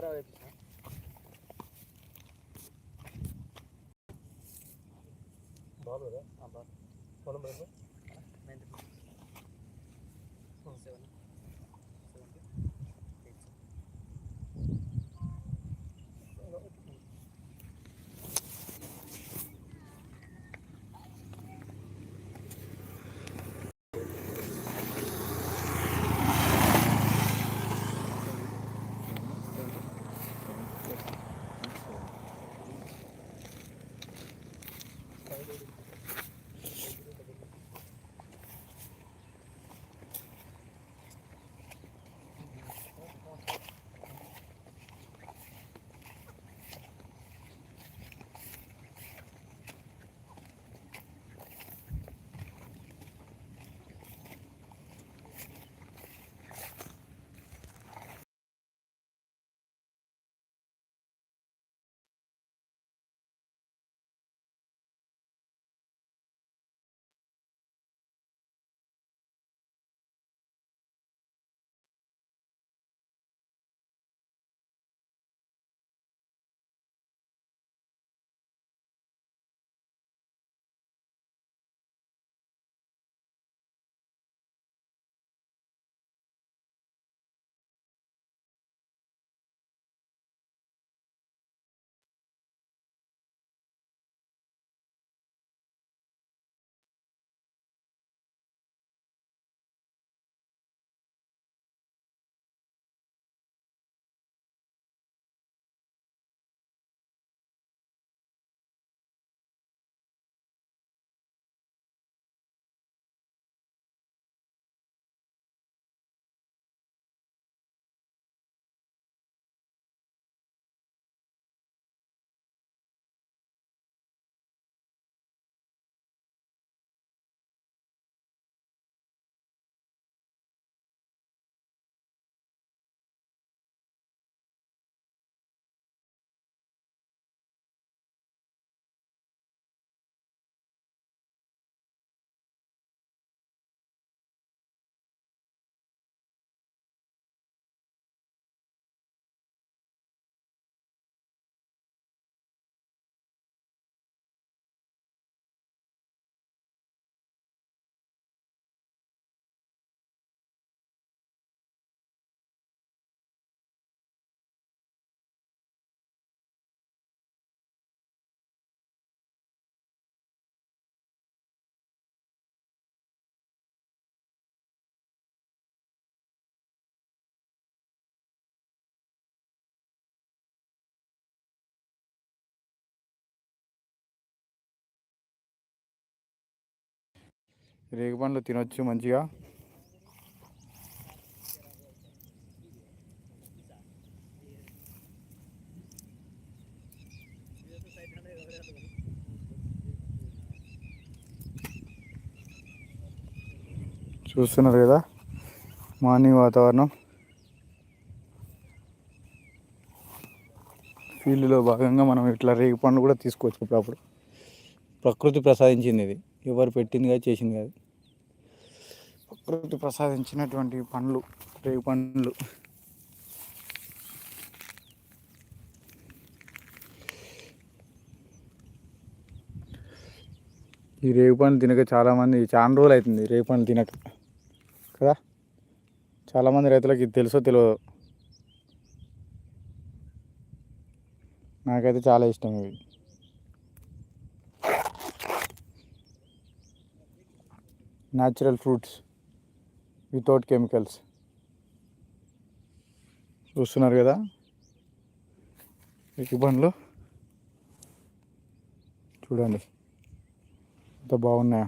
ఖరాబ్ అయిపోయింది బాల్ రేగు పండ్లు తినొచ్చు మంచిగా. చూస్తున్నారు కదా మార్నింగ్ వాతావరణం. ఫీల్డ్లో భాగంగా మనం ఇట్లా రేగు పండ్లు కూడా తీసుకోవచ్చు అప్పుడప్పుడు ప్రకృతి ప్రసాదించింది ఇది. ఎవరు పెట్టింది కాదు చేసింది కాదు. ప్రకృతి ప్రసాదించినటువంటి పండ్లు రేగు పండ్లు. ఈ రేగు పండ్లు తినక చాలామంది చాలా రోజులు అవుతుంది రేగు పండ్లు తినక. కదా? చాలామంది రైతులకి ఇది తెలుసో తెలియదు. నాకైతే చాలా ఇష్టం ఇవి న్యాచురల్ ఫ్రూట్స్ వితౌట్ కెమికల్స్ చూస్తున్నారు కదా? ఈ పండ్లు చూడండి. ఎంత బాగున్నాయో.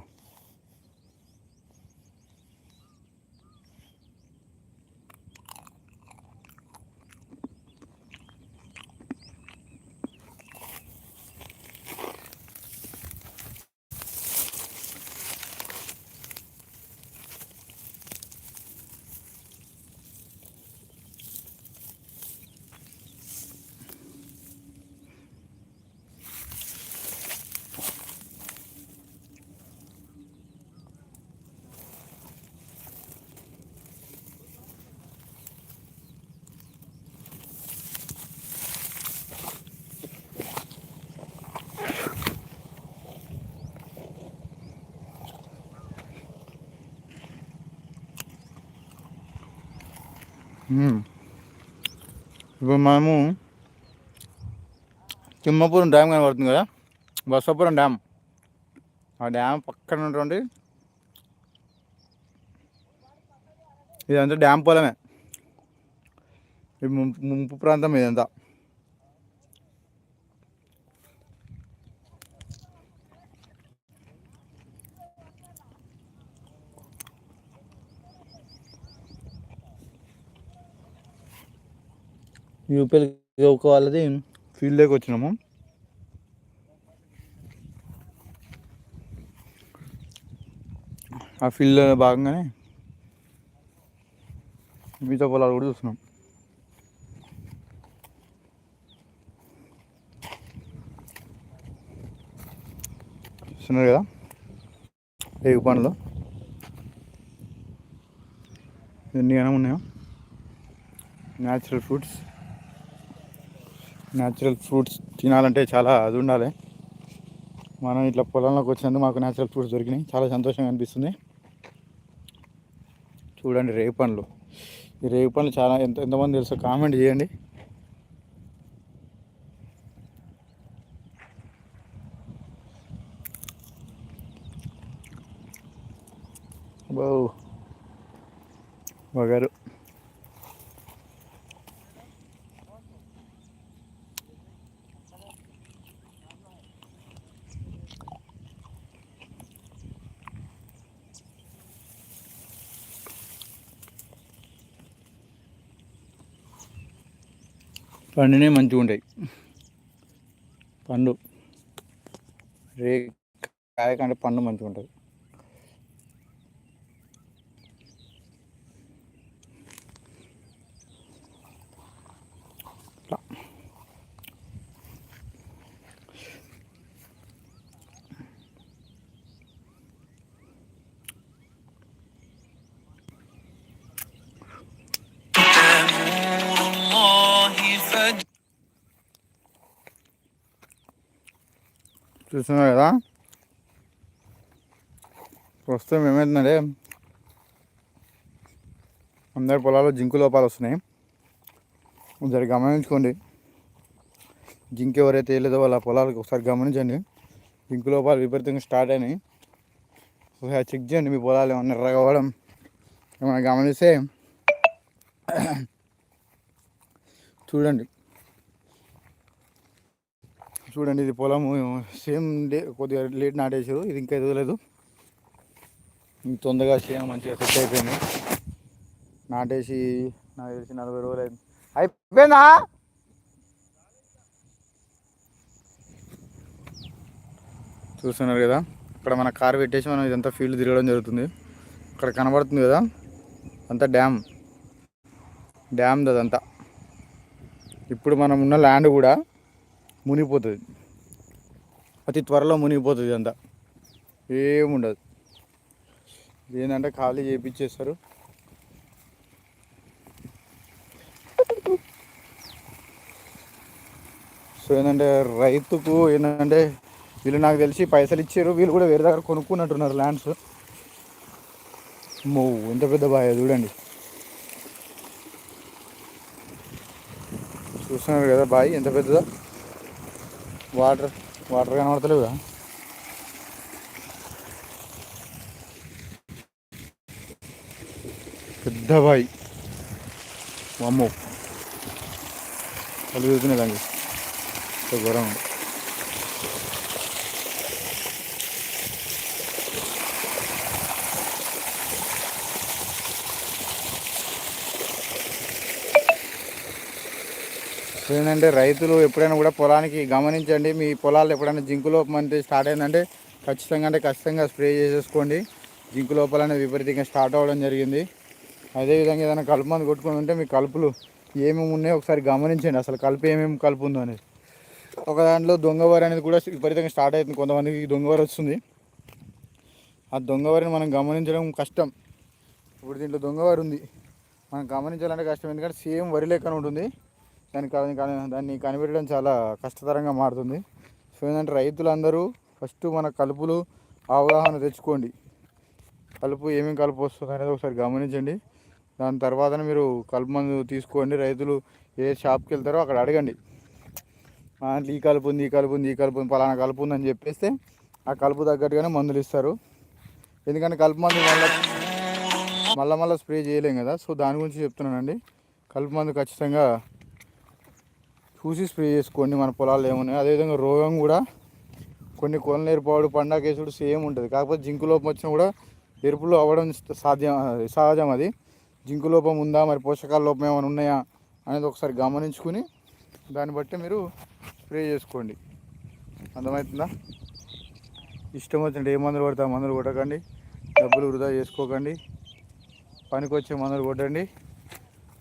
ఇప్పుడు మనము తిమ్మపురం డ్యామ్ కనబడుతుంది కదా? బసవపురం డ్యామ్. ఆ డ్యామ్ పక్కన ఉన్నటువంటి ఇదంతా డ్యామ్ పొలమే. ఈ ముంపు ప్రాంతం ఇదంతా. యూపీఎల్ ఒక వాళ్ళది ఫీల్డ్లోకి వచ్చినాము. ఆ ఫీల్డ్లో భాగంగానే మిగతా పొలాలు కూడా చూస్తున్నాం. చూస్తున్నారు కదా? రేగు పండ్లు. ఎన్ని ఏమైనా ఉన్నాయో? న్యాచురల్ ఫ్రూట్స్ న్యాచురల్ ఫ్రూట్స్ తినాలంటే చాలా అది ఉండాలి. మనం ఇట్లా పొలంలోకి వచ్చినందుకు మాకు న్యాచురల్ ఫ్రూట్స్ దొరికినాయి. చాలా సంతోషంగా అనిపిస్తుంది. చూడండి రేగు పండ్లు. ఈ రేగు పండ్లు చాలా ఎంత ఎంతమంది తెలుసో కామెంట్ చేయండి. బౌ వగరు. పండునే మంచిగా ఉంటాయి పండు. రే కాయకంటే పండు మంచిగా ఉంటుంది చూస్తున్నారు కదా? ప్రస్తుతం ఏమవుతుందంటే అందరి పొలాల్లో జింకు లోపాలు వస్తున్నాయి. ఒకసారి గమనించుకోండి. జింక్ ఎవరైతే వేయలేదో వాళ్ళ పొలాలకు ఒకసారి గమనించండి. జింకు లోపాలు విపరీతంగా స్టార్ట్ అయినాయి. ఒకసారి చెక్ చేయండి మీ పొలాలు ఏమన్నా ఎర్రగవడం ఏమైనా గమనిస్తే చూడండి. చూడండి ఇది పొలం సేమ్ డే కొద్దిగా లేట్ నాటేసారు ఇది ఇంకా ఎదగలేదు. తొందరగా సేమ్ మంచిగా సెట్ అయిపోయింది. నాటేసి నాకు తెలిసి నలభై రోజులు అయింది. అయిపోయిందా? చూస్తున్నారు కదా ఇక్కడ మన కారు పెట్టేసి మనం ఇదంతా ఫీల్డ్ తిరగడం జరుగుతుంది. ఇక్కడ కనబడుతుంది కదా అంతా డ్యామ్ డ్యామ్ అదంతా. ఇప్పుడు మనం ఉన్న ల్యాండ్ కూడా మునిగిపోతుంది. అతి త్వరలో మునిగిపోతుంది అంతా ఏముండదు. ఏంటంటే ఖాళీ చేయించేస్తారు సో ఏంటంటే రైతుకు ఏంటంటే వీళ్ళు నాకు తెలిసి పైసలు ఇచ్చారు. వీళ్ళు కూడా వేరే దగ్గర కొనుక్కున్నట్టున్నారు ల్యాండ్స్. మో ఎంత పెద్ద బాయ్ చూడండి. చూస్తున్నారు కదా బాయ్ ఎంత పెద్దదో. వాటర్ వాటర్ కనబడతలేవు కదా పెద్ద బాయి. అమ్మో కలుగుతున్నాయి దానికి ఇంత ఏంటంటే రైతులు ఎప్పుడైనా కూడా పొలానికి గమనించండి మీ పొలాలు ఎప్పుడైనా జింకు లోపం అంటే స్టార్ట్ అయిందంటే ఖచ్చితంగా అంటే ఖచ్చితంగా స్ప్రే చేసేసుకోండి. జింకు లోపల అనేది విపరీతంగా స్టార్ట్ అవ్వడం జరిగింది. అదేవిధంగా ఏదైనా కలుపు మందు కొట్టుకుని ఉంటే మీ కలుపులు ఏమేమి ఉన్నాయో ఒకసారి గమనించండి అసలు కలుపు ఏమేమి కలుపు ఉందో అనేది. ఒక దాంట్లో దొంగవారి అనేది కూడా విపరీతంగా స్టార్ట్ అవుతుంది కొంతమందికి దొంగవారి వస్తుంది. ఆ దొంగవారిని మనం గమనించడం కష్టం. ఇప్పుడు దీంట్లో దొంగవారి ఉంది. మనం గమనించాలంటే కష్టం ఎందుకంటే సేమ్ వరి లెక్కన ఉంటుంది. దాన్ని దాన్ని కనిపెట్టడం చాలా కష్టతరంగా మారుతుంది. సో ఏంటంటే రైతులందరూ ఫస్ట్ మన కలుపులు అవగాహన తెచ్చుకోండి. కలుపు ఏమేమి కలుపు వస్తుంది అనేది ఒకసారి గమనించండి. దాని తర్వాత మీరు కలుపు మందు తీసుకోండి. రైతులు ఏ షాప్కి వెళ్తారో అక్కడ అడగండి. ఈ కలుపు ఉంది ఈ కలుపు ఉంది ఈ కలుపు ఉంది పలానా కలుపు ఉందని చెప్పేస్తే ఆ కలుపు తగ్గట్టుగానే మందులు ఇస్తారు. ఎందుకంటే కలుపు మందు మళ్ళీ మళ్ళీ మళ్ళీ స్ప్రే చేయలేం కదా. సో దాని గురించి చెప్తున్నానండి. కలుపు మందు ఖచ్చితంగా చూసి స్ప్రే చేసుకోండి మన పొలాలు ఏమున్నాయి. అదేవిధంగా రోగం కూడా కొన్ని కొనలు ఏర్పాడు పండాకేసుడు సేమ్ ఉంటుంది. కాకపోతే జింకు లోపం వచ్చినా కూడా ఎరుపులో అవ్వడం సాధ్యం సహజం అది. జింకు లోపం ఉందా మరి పోషకాల లోపం ఏమైనా ఉన్నాయా అనేది ఒకసారి గమనించుకుని దాన్ని బట్టి మీరు స్ప్రే చేసుకోండి. అర్థమవుతుందా? ఇష్టం వచ్చినట్టు ఏ మందులు కొడతా మందులు కొట్టకండి. డబ్బులు వృధా చేసుకోకండి. పనికి వచ్చే మందులు కొట్టండి.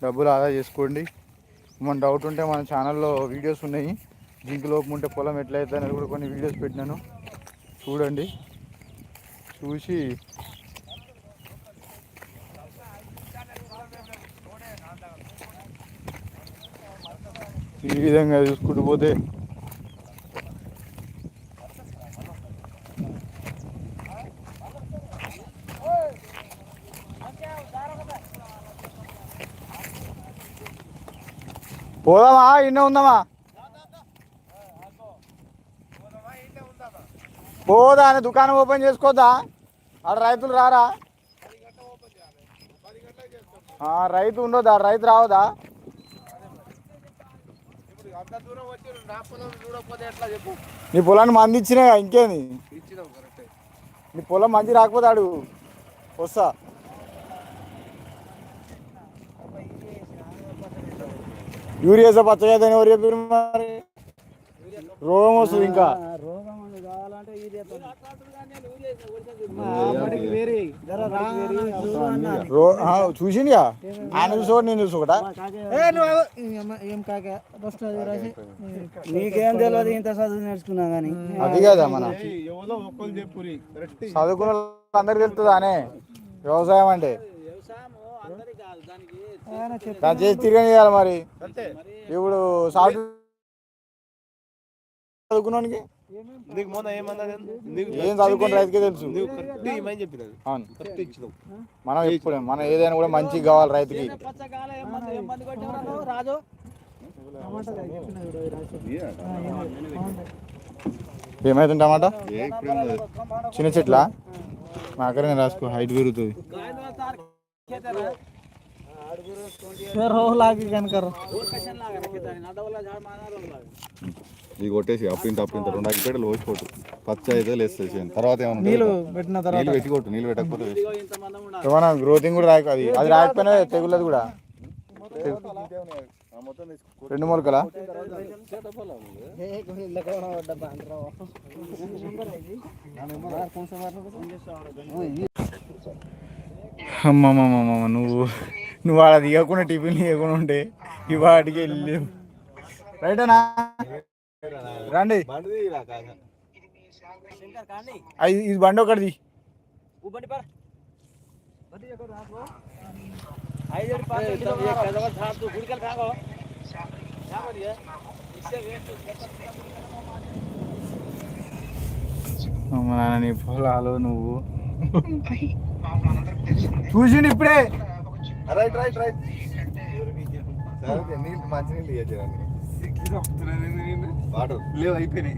డబ్బులు ఆదా చేసుకోండి. మన డౌట్ ఉంటే మన ఛానల్లో వీడియోస్ ఉన్నాయి. జింక్ లోపం ఉంటే పొలం ఎట్లయితే అనేది కూడా కొన్ని వీడియోస్ పెట్టినాను. చూడండి. చూసి. ఈ విధంగా చూసుకుంటూ పోతే పోదామా? ఇన్న ఉందామా? పోదా అని దుకాణం ఓపెన్ చేసుకోద్దా? ఆడ రైతులు రారా? రైతు ఉండొద్దా? ఆడ రైతు రావదా నా పొలాన్ని మంది ఇచ్చినా ఇంకేంది నీ పొలం మంచి రాకపోతే ఆడు వస్తా. యూరియా వేసా పచ్చగా దాని ఎవరు చెప్పారు మరి? రోగం వస్తుంది ఇంకా. రోగం కావాలంటే చూసిందిగా ఆయన చూసుకో నేను చూసుకోట? ఏం కాక ఫస్ట్ అది రాసి. నీకేం తెలియదు ఇంత చదువు నేర్చుకున్నా కానీ అది కదా మన? చదువుకున్న అందరికి తెలుస్తుందా అనే? వ్యవసాయం అంటే? దాన్ని చేసి తిరగని చేయాలి మరి. ఇప్పుడు సాఫ్ట్వేర్ చదువుకున్నానికి నీకు మొన్న ఏమన్నా నీకు ఏం చదువుకుని రైతుకే తెలుసు. అవును. మనం ఎప్పుడు మనం ఏదైనా కూడా మంచిగా కావాలి రైతుకి. రాజు? ఏమైతుంది టమాటా చిన్న చెట్ల? నాకరే రాసుకో హైట్ పెరుగుతుంది. ఇది కొట్టేసి అప్పింత అప్పింత రెండు అగ్గిపేటలు పోసిపోటు పచ్చ అయితే లేస్తుంది తర్వాత ఏమన్నా నీళ్ళు? పెట్టిన తర్వాత. నీళ్ళు పెట్టి కొట్టు నీళ్ళు పెట్టకపోతే. ఏమన్నా గ్రోతింగ్ కూడా రాయకు అది అది రాకపోయినా తెగులది కూడా. రెండు మొలకలా? అమ్మమ్మమ్మమ్మ నువ్వు నువ్వు వాళ్ళ దిగకుండా టిఫిన్ తీయకుండా ఉంటే ఇవాటికి వెళ్ళి రైటనా? రండి. ఇది బండి ఒకటిది. అమ్మ నాన్న నీ పొలాలు నువ్వు. చూసిండు ఇప్పుడే. రైట్ రైట్ రైట్ నీళ్ళు మంచి నీళ్ళు ఇవ్వచ్చు వాటర్. లేవు అయిపోయినాయి.